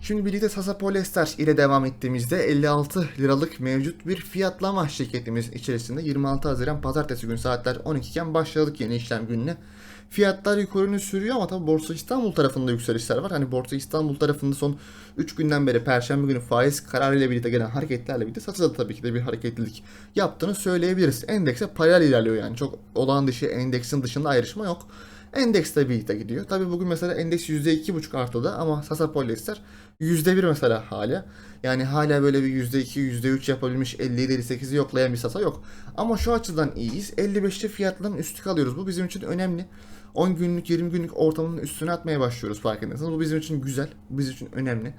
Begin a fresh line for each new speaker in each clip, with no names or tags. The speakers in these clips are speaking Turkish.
Şimdi birlikte Sasa Polyester ile devam ettiğimizde 56 liralık mevcut bir fiyatlama şirketimiz içerisinde 26 Haziran Pazartesi günü saatler 12 iken başladık yeni işlem gününe. Fiyatlar yukarını sürüyor ama tabi Borsa İstanbul tarafında yükselişler var. Hani Borsa İstanbul tarafında son 3 günden beri Perşembe günü faiz kararıyla birlikte gelen hareketlerle birlikte satıda tabii ki de bir hareketlilik yaptığını söyleyebiliriz. Endekse paralel ilerliyor yani çok olağan dışı endeksin dışında ayrışma yok. Endeks de birlikte gidiyor. Tabii bugün mesela endeks %2,5 artıda ama Sasa Polyester %1 mesela hala. Yani hala böyle bir %2, %3 yapabilmiş 57-58'i yoklayan bir Sasa yok. Ama şu açıdan iyiyiz. 55'te fiyatların üstü kalıyoruz. Bu bizim için önemli. 10 günlük 20 günlük ortamının üstüne atmaya başlıyoruz farkındaysanız. Bu bizim için güzel. Bizim için önemli.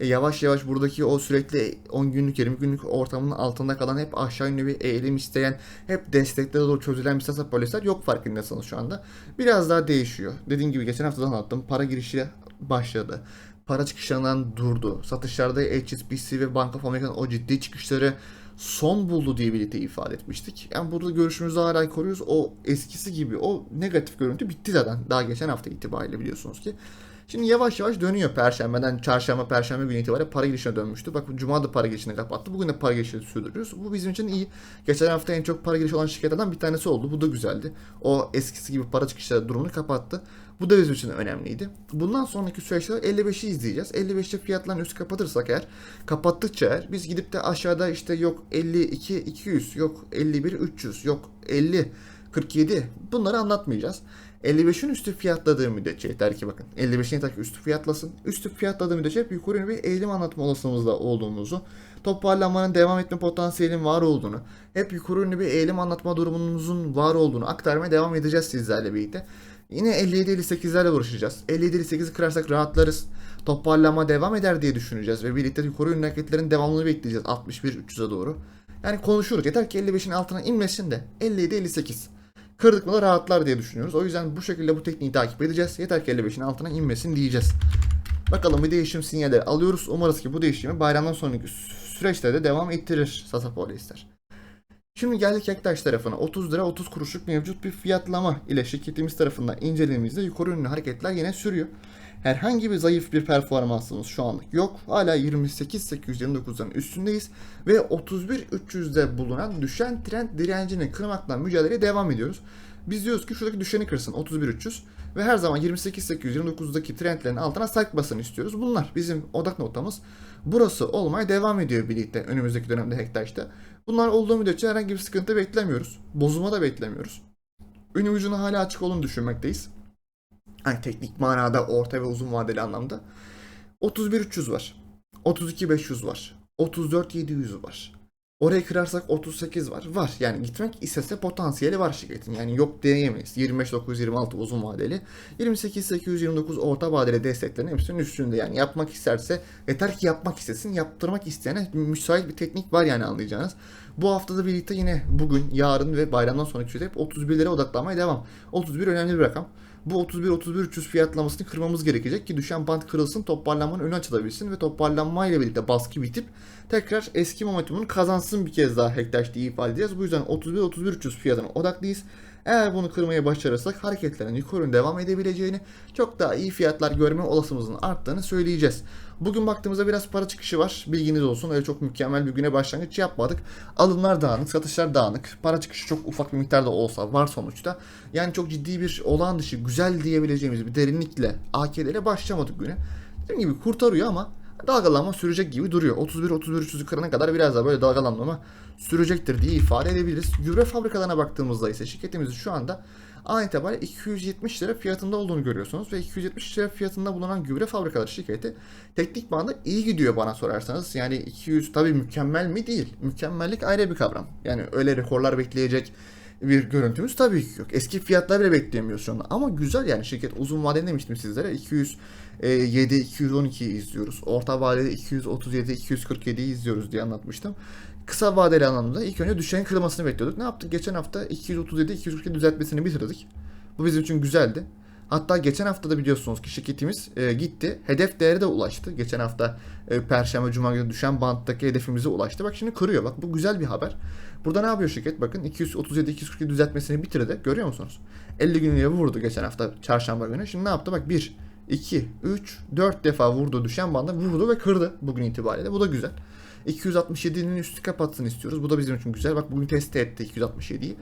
E, yavaş yavaş buradaki o sürekli 10 günlük 20 günlük ortamının altında kalan hep aşağı yönlü bir eğilim isteyen hep desteklere doğru çözülen bir sasa polisler yok farkındaysanız şu anda. Biraz daha değişiyor. Dediğim gibi geçen hafta da anlattım. Para girişi başladı. Para çıkışlarından durdu. Satışlarda HSBC ve Bank of America'nın o ciddi çıkışları son buldu diye birlikte ifade etmiştik. Yani burada görüşümüzü hala koruyoruz. O eskisi gibi o negatif görüntü bitti zaten. Daha geçen hafta itibariyle biliyorsunuz ki. Şimdi yavaş yavaş dönüyor Perşembeden çarşamba, perşembe günü itibariyle para girişine dönmüştü. Bak Cuma da para girişini kapattı. Bugün de para girişini sürdürüyoruz. Bu bizim için iyi. Geçen hafta en çok para girişi olan şirketlerden bir tanesi oldu. Bu da güzeldi. O eskisi gibi para çıkışları durumunu kapattı. Bu da bizim için önemliydi. Bundan sonraki süreçte 55'i izleyeceğiz. 55'te fiyatların üstü kapatırsak eğer, kapattıkça eğer biz gidip de aşağıda işte yok 52 200, yok 51 300, yok 50 47 bunları anlatmayacağız. 55'in üstü fiyatladığı müddetçe yeter ki bakın 55'in yeter ki üstü fiyatlasın. Üstü fiyatladığı müddetçe hep yukarı yönlü bir eğilim anlatma olasılığımızda olduğumuzu, toparlanmanın devam etme potansiyelinin var olduğunu, hep yukarı yönlü bir eğilim anlatma durumunuzun var olduğunu aktarmaya devam edeceğiz sizlerle birlikte. Yine 57-58'lerle uğraşacağız. 57-58'i kırarsak rahatlarız. Toparlama devam eder diye düşüneceğiz ve birlikte yukarı yönlü hareketlerin devamını bekleyeceğiz 61-300'e doğru. Yani konuşuruz. Yeter ki 55'in altına inmesin de 57-58. Kırdık mı da rahatlar diye düşünüyoruz. O yüzden bu şekilde bu tekniği takip edeceğiz. Yeter ki 55'in altına inmesin diyeceğiz. Bakalım bir değişim sinyalleri alıyoruz. Umarız ki bu değişimi bayramdan sonraki süreçte de devam ettirir Sasa Polyester. Şimdi geldik Ektaş tarafına. 30 lira 30 kuruşluk mevcut bir fiyatlama ile şirketimiz tarafından incelediğimizde yukarı yönlü hareketler yine sürüyor. Herhangi bir zayıf bir performansımız şu anlık yok. Hala 28.829'dan üstündeyiz ve 31.300'de bulunan düşen trend direncini kırmakla mücadeleye devam ediyoruz. Biz diyoruz ki şuradaki düşeni kırsın 31.300 ve her zaman 28.829'daki trendlerin altına sarkmasını istiyoruz. Bunlar bizim odak noktamız. Burası olmaya devam ediyor birlikte önümüzdeki dönemde Hektaş'ta. Bunlar olduğu müddetçe herhangi bir sıkıntı beklemiyoruz. Bozulma da beklemiyoruz. Ünü ucuna hala açık olduğunu düşünmekteyiz. Hani teknik manada orta ve uzun vadeli anlamda. 31.300 var. 32.500 var. 34.700 var. Orayı kırarsak 38 var. Var. Yani gitmek istese potansiyeli var şirketin. Yani yok diyemeyiz. 25.926 uzun vadeli. 28.829 orta vadeli desteklerin hepsinin üstünde. Yani yapmak isterse yeter ki yapmak istesin. Yaptırmak isteyene müsait bir teknik var yani anlayacağınız. Bu haftada birlikte yine bugün, yarın ve bayramdan sonraki süreçte hep 31'lere odaklanmaya devam. 31 önemli bir rakam. Bu 31-31-300 fiyatlamasını kırmamız gerekecek ki düşen band kırılsın, toparlanmanın önü açılabilsin ve toparlanmayla birlikte baskı bitip tekrar eski momentumunu kazansın bir kez daha Hektaş diye ifade edeceğiz. Bu yüzden 31-31-300 fiyatına odaklıyız. Eğer bunu kırmaya başarırsak hareketlerin yukarı devam edebileceğini, çok daha iyi fiyatlar görme olasılığımızın arttığını söyleyeceğiz. Bugün baktığımızda biraz para çıkışı var. Bilginiz olsun. Öyle çok mükemmel bir güne başlangıç yapmadık. Alımlar dağınık, satışlar dağınık. Para çıkışı çok ufak bir miktarda olsa var sonuçta. Yani çok ciddi bir olağan dışı güzel diyebileceğimiz bir derinlikle AK'lere başlamadık güne. Dediğim gibi kurtarıyor ama dalgalanma sürecek gibi duruyor. 31-33'ü kırana kadar biraz daha böyle dalgalanma sürecektir diye ifade edebiliriz. Gübre fabrikalarına baktığımızda ise şirketimizin şu anda an itibariyle 270 lira fiyatında olduğunu görüyorsunuz ve 270 lira fiyatında bulunan gübre fabrikaları şirketi teknik bağında iyi gidiyor bana sorarsanız. Yani 200 tabii mükemmel mi değil. Mükemmellik ayrı bir kavram. Yani öyle rekorlar bekleyecek bir görüntümüz tabii ki yok. Eski fiyatlar bile bekleyemiyoruz şu anda. Ama güzel yani şirket uzun vadeli demiştim sizlere. 207, 212 izliyoruz. Orta vadede 237, 247 izliyoruz diye anlatmıştım. Kısa vadeli anlamda ilk önce düşen kırılmasını bekliyorduk. Ne yaptık? Geçen hafta 237, 242 düzeltmesini bitirdik. Bu bizim için güzeldi. Hatta geçen hafta da biliyorsunuz ki şirketimiz e, gitti. Hedef değeri de ulaştı. Geçen hafta e, Perşembe, Cuma günü düşen banttaki hedefimize ulaştı. Bak şimdi kırıyor. Bak bu güzel bir haber. Burada ne yapıyor şirket? Bakın 237-242 düzeltmesini bitirdi. Görüyor musunuz? 50 günlüğe vurdu geçen hafta çarşamba günü. Şimdi ne yaptı? Bak 1, 2, 3, 4 defa vurdu düşen banda vurdu ve kırdı bugün itibariyle. Bu da güzel. 267'nin üstü kapatsın istiyoruz. Bu da bizim için güzel. Bak bugün test etti 267'yi.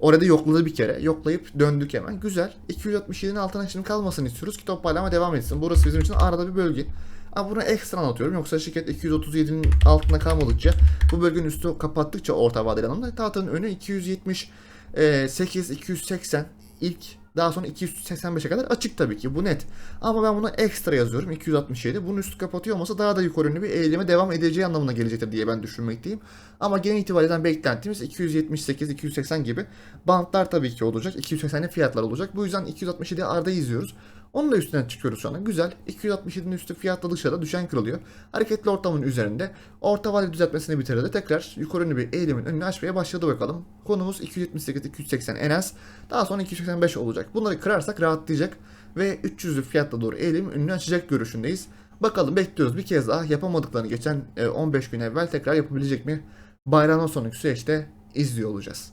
Orada yokladı bir kere. Yoklayıp döndük hemen. Güzel. 267'nin altına şimdi kalmasını istiyoruz ki toparlama devam etsin. Burası bizim için arada bir bölge. Ama bunu ekstra anlatıyorum. Yoksa şirket 237'nin altına kalmadıkça bu bölgenin üstü kapattıkça orta vadeli anlamda tahtanın önü 278, 280 ilk daha sonra 285'e kadar açık tabii ki. Bu net. Ama ben buna ekstra yazıyorum. 267. Bunun üstü kapatıyor olmasa daha da yukarı yönlü bir eğilime devam edeceği anlamına gelecektir diye ben düşünmekteyim. Ama genel itibariyle beklentimiz 278, 280 gibi bantlar tabii ki olacak. 280'de fiyatlar olacak. Bu yüzden 267 arda izliyoruz. Onun da üstünden çıkıyoruz şu anda. Güzel. 267'nin üstü fiyatla dışarıda düşen kırılıyor. Hareketli ortamın üzerinde orta vadeli düzeltmesini bitirdi. Tekrar yukarı yönlü bir eğilimin önünü açmaya başladı bakalım. Konumuz 278-280 en az. Daha sonra 285 olacak. Bunları kırarsak rahatlayacak ve 300'lü fiyatla doğru eğilim önünü açacak görüşündeyiz. Bakalım bekliyoruz bir kez daha yapamadıklarını geçen e, 15 gün evvel tekrar yapabilecek mi? Bayramdan sonraki süreçte izliyor olacağız.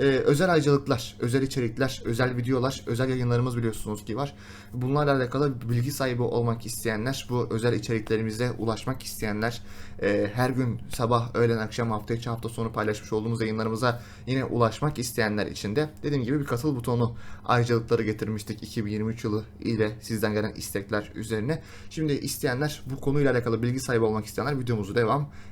e, özel ayrıcalıklar, özel içerikler, özel videolar, özel yayınlarımız biliyorsunuz ki var. Bunlarla alakalı bilgi sahibi olmak isteyenler, bu özel içeriklerimize ulaşmak isteyenler, e, her gün sabah, öğlen, akşam, hafta içi, hafta sonu paylaşmış olduğumuz yayınlarımıza yine ulaşmak isteyenler için de dediğim gibi bir katıl butonu ayrıcalıkları getirmiştik 2023 yılı ile sizden gelen istekler üzerine. Şimdi isteyenler bu konuyla alakalı bilgi sahibi olmak isteyenler videomuzu devam